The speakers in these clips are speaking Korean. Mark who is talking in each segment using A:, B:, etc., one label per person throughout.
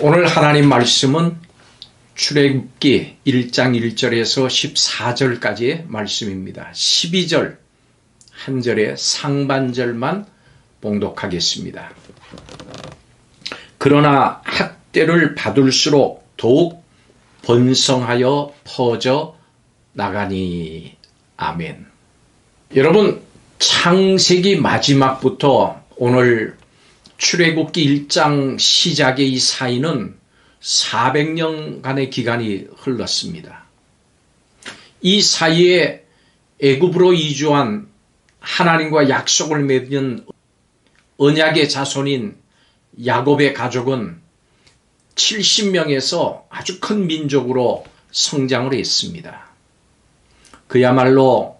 A: 오늘 하나님 말씀은 출애굽기 1장 1절에서 14절까지의 말씀입니다. 12절 한 절의 상반절만 봉독하겠습니다. 그러나 학대를 받을수록 더욱 번성하여 퍼져 나가니 아멘. 여러분 창세기 마지막부터 오늘 출애굽기 1장 시작의 이 사이는 400년간의 기간이 흘렀습니다. 이 사이에 애굽으로 이주한 하나님과 약속을 맺은 언약의 자손인 야곱의 가족은 70명에서 아주 큰 민족으로 성장을 했습니다. 그야말로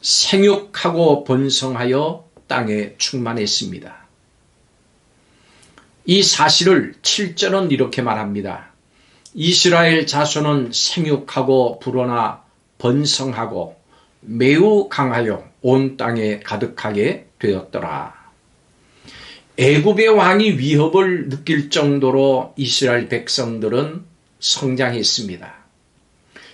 A: 생육하고 번성하여 땅에 충만했습니다. 이 사실을 7절은 이렇게 말합니다. 이스라엘 자손은 생육하고 불어나 번성하고 매우 강하여 온 땅에 가득하게 되었더라. 애굽의 왕이 위협을 느낄 정도로 이스라엘 백성들은 성장했습니다.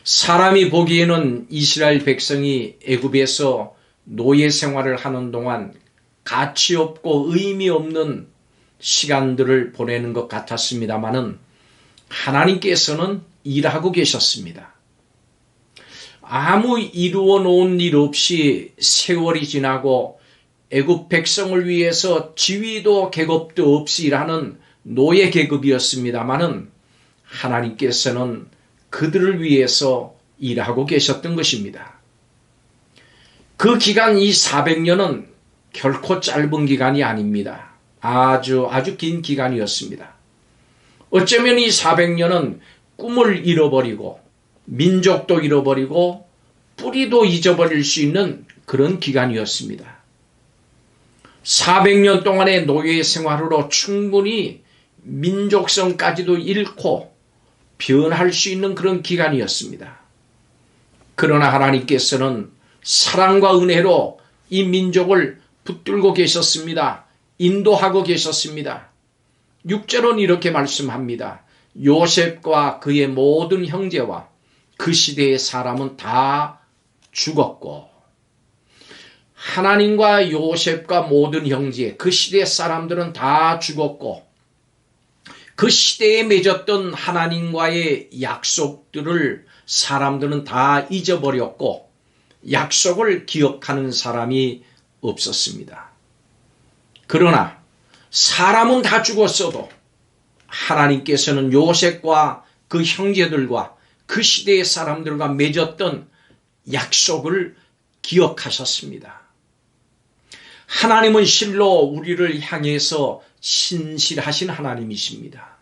A: 사람이 보기에는 이스라엘 백성이 애굽에서 노예 생활을 하는 동안 가치 없고 의미 없는 시간들을 보내는 것 같았습니다마는 하나님께서는 일하고 계셨습니다. 아무 이루어 놓은 일 없이 세월이 지나고 애굽 백성을 위해서 지위도 계급도 없이 일하는 노예 계급이었습니다마는 하나님께서는 그들을 위해서 일하고 계셨던 것입니다. 그 기간 이 400년은 결코 짧은 기간이 아닙니다. 아주 아주 긴 기간이었습니다. 어쩌면 이 400년은 꿈을 잃어버리고 민족도 잃어버리고 뿌리도 잊어버릴 수 있는 그런 기간이었습니다. 400년 동안의 노예 생활으로 충분히 민족성까지도 잃고 변할 수 있는 그런 기간이었습니다. 그러나 하나님께서는 사랑과 은혜로 이 민족을 붙들고 계셨습니다. 인도하고 계셨습니다. 6절은 이렇게 말씀합니다. 요셉과 그의 모든 형제와 그 시대의 사람은 다 죽었고 하나님과 요셉과 모든 형제 그 시대의 사람들은 다 죽었고 그 시대에 맺었던 하나님과의 약속들을 사람들은 다 잊어버렸고 약속을 기억하는 사람이 없었습니다. 그러나 사람은 다 죽었어도 하나님께서는 요셉과 그 형제들과 그 시대의 사람들과 맺었던 약속을 기억하셨습니다. 하나님은 실로 우리를 향해서 신실하신 하나님이십니다.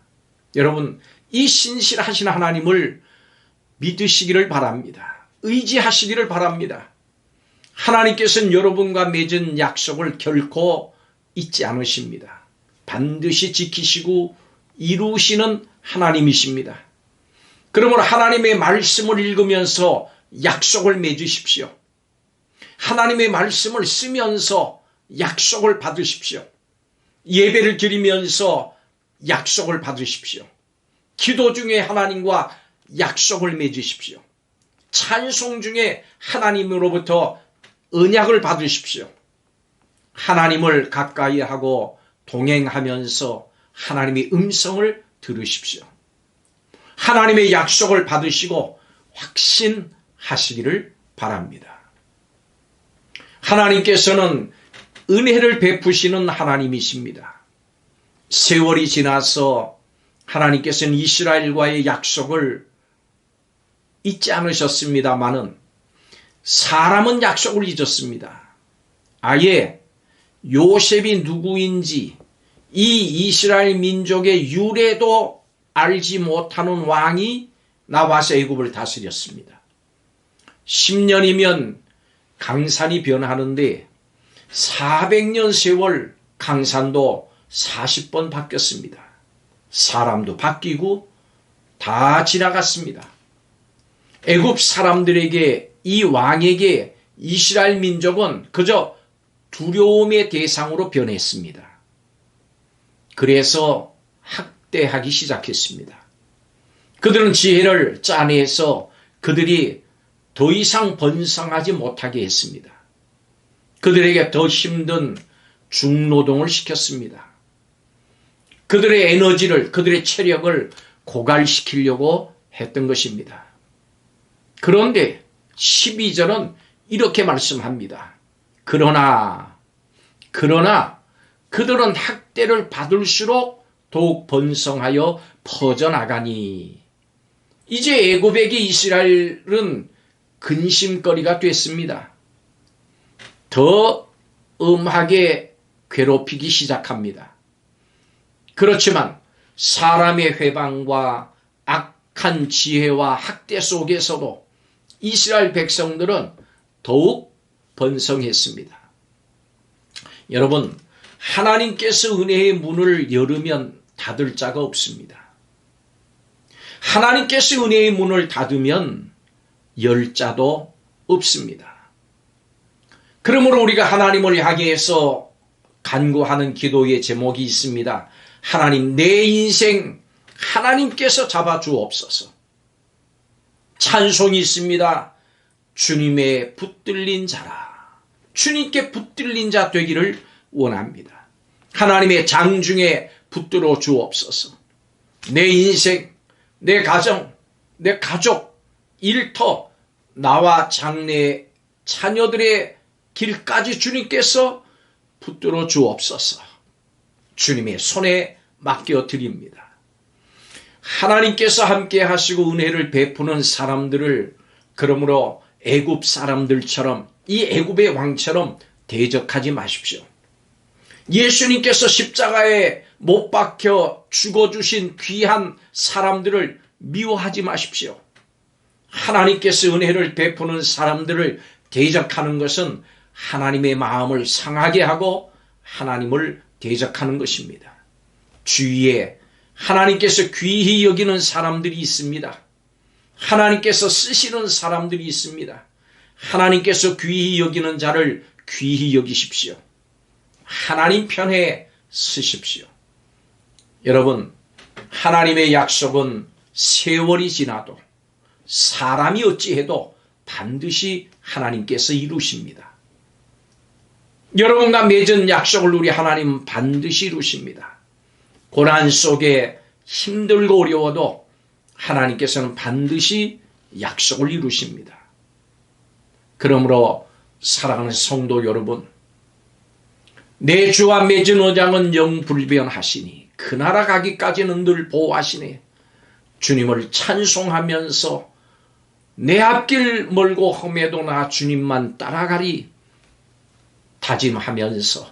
A: 여러분, 이 신실하신 하나님을 믿으시기를 바랍니다. 의지하시기를 바랍니다. 하나님께서는 여러분과 맺은 약속을 결코 잊지 않으십니다. 반드시 지키시고 이루시는 하나님이십니다. 그러므로 하나님의 말씀을 읽으면서 약속을 맺으십시오. 하나님의 말씀을 쓰면서 약속을 받으십시오. 예배를 드리면서 약속을 받으십시오. 기도 중에 하나님과 약속을 맺으십시오. 찬송 중에 하나님으로부터 언약을 받으십시오. 하나님을 가까이 하고 동행하면서 하나님의 음성을 들으십시오. 하나님의 약속을 받으시고 확신하시기를 바랍니다. 하나님께서는 은혜를 베푸시는 하나님이십니다. 세월이 지나서 하나님께서는 이스라엘과의 약속을 잊지 않으셨습니다마는 사람은 약속을 잊었습니다. 아예 요셉이 누구인지 이 이스라엘 민족의 유래도 알지 못하는 왕이 나와서 애굽을 다스렸습니다. 10년이면 강산이 변하는데 400년 세월 강산도 40번 바뀌었습니다. 사람도 바뀌고 다 지나갔습니다. 애굽 사람들에게 이 왕에게 이스라엘 민족은 그저 두려움의 대상으로 변했습니다. 그래서 학대하기 시작했습니다. 그들은 지혜를 짜내서 그들이 더 이상 번성하지 못하게 했습니다. 그들에게 더 힘든 중노동을 시켰습니다. 그들의 에너지를, 그들의 체력을 고갈시키려고 했던 것입니다. 그런데 12절은 이렇게 말씀합니다. 그러나, 그러나 그들은 학대를 받을수록 더욱 번성하여 퍼져나가니 이제 애고백의 이스라엘은 근심거리가 됐습니다. 더 음하게 괴롭히기 시작합니다. 그렇지만 사람의 회방과 악한 지혜와 학대 속에서도 이스라엘 백성들은 더욱 번성했습니다. 여러분, 하나님께서 은혜의 문을 열으면 닫을 자가 없습니다. 하나님께서 은혜의 문을 닫으면 열 자도 없습니다. 그러므로 우리가 하나님을 향해서 간구하는 기도의 제목이 있습니다. 하나님, 내 인생 하나님께서 잡아주옵소서. 찬송이 있습니다. 주님의 붙들린 자라. 주님께 붙들린 자 되기를 원합니다. 하나님의 장중에 붙들어 주옵소서. 내 인생, 내 가정, 내 가족, 일터, 나와 장래 자녀들의 길까지 주님께서 붙들어 주옵소서. 주님의 손에 맡겨 드립니다. 하나님께서 함께 하시고 은혜를 베푸는 사람들을 그러므로 애굽 사람들처럼 이 애굽의 왕처럼 대적하지 마십시오. 예수님께서 십자가에 못 박혀 죽어주신 귀한 사람들을 미워하지 마십시오. 하나님께서 은혜를 베푸는 사람들을 대적하는 것은 하나님의 마음을 상하게 하고 하나님을 대적하는 것입니다. 주위에 하나님께서 귀히 여기는 사람들이 있습니다. 하나님께서 쓰시는 사람들이 있습니다. 하나님께서 귀히 여기는 자를 귀히 여기십시오. 하나님 편에 쓰십시오. 여러분, 하나님의 약속은 세월이 지나도 사람이 어찌해도 반드시 하나님께서 이루십니다. 여러분과 맺은 약속을 우리 하나님 반드시 이루십니다. 고난 속에 힘들고 어려워도 하나님께서는 반드시 약속을 이루십니다. 그러므로 사랑하는 성도 여러분, 내 주와 맺은 언약은 영불변하시니 그 나라 가기까지는 늘 보호하시네. 주님을 찬송하면서 내 앞길 멀고 험해도 나 주님만 따라가리 다짐하면서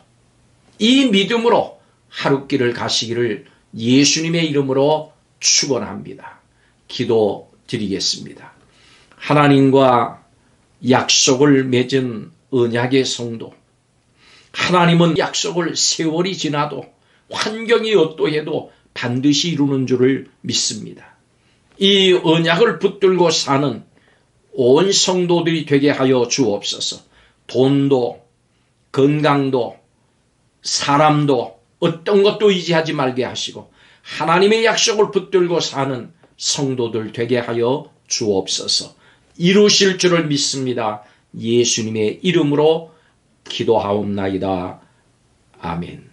A: 이 믿음으로 하루길을 가시기를 예수님의 이름으로 축원합니다. 기도 드리겠습니다. 하나님과 약속을 맺은 언약의 성도 하나님은 약속을 세월이 지나도 환경이 어떠해도 반드시 이루는 줄을 믿습니다. 이 언약을 붙들고 사는 온 성도들이 되게 하여 주옵소서. 돈도 건강도 사람도 어떤 것도 의지하지 말게 하시고 하나님의 약속을 붙들고 사는 성도들 되게 하여 주옵소서. 이루실 줄을 믿습니다. 예수님의 이름으로 기도하옵나이다. 아멘.